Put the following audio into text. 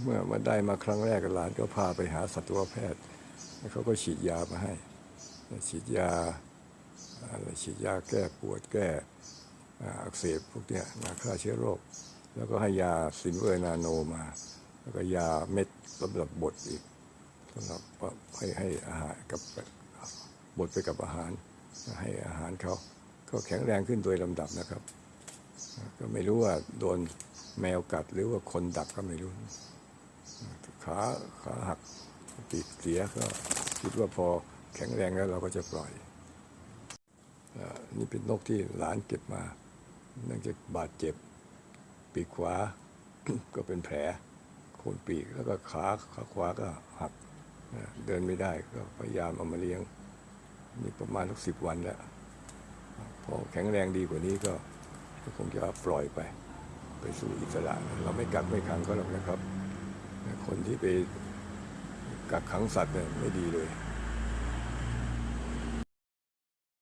เมื่อมาได้มาครั้งแรกหลานก็พาไปหาสัตวแพทย์แล้วเขาก็ฉีดยามาให้ ฉีดยาอะไรฉีดยาแก้ปวดแก้อ่าอักเสบพวกเนี้ยนาฆ่าเชื้อโรค แล้วก็ให้ยาซินเวอร์นาโนมา แล้วก็ยาเม็ดสำหรับบดอีกสำหรับให้ให้อาหารกับบดไปกับอาหาร ให้อาหารเขาก็แข็งแรงขึ้นโดยลำดับนะครับ ก็ไม่รู้ว่าโดนแมวกัดหรือว่าคนดักก็ไม่รู้ ขาขาหักปีกเสียก็คิดว่าพอแข็งแรงแล้วเราก็จะปล่อยอานี่เป็นนกที่หลานเก็บมา เนื่องจากบาดเจ็บ ปีกขวา ก็เป็นแผลโคนปีกแล้วก็ขาขาขวาก็หักเดินไม่ได้ก็พยายามเอามาเลี้ยงนี่ประมาณสักสิบวันแล้ว พอแข็งแรงดีกว่านี้ก็ก็คงจะปล่อยไป ไปสู่อิสระ เราไม่กักไม่ขังเขาหรอกนะครับ คนที่ไปกักขังสัตว์เนี่ยไม่ดีเลย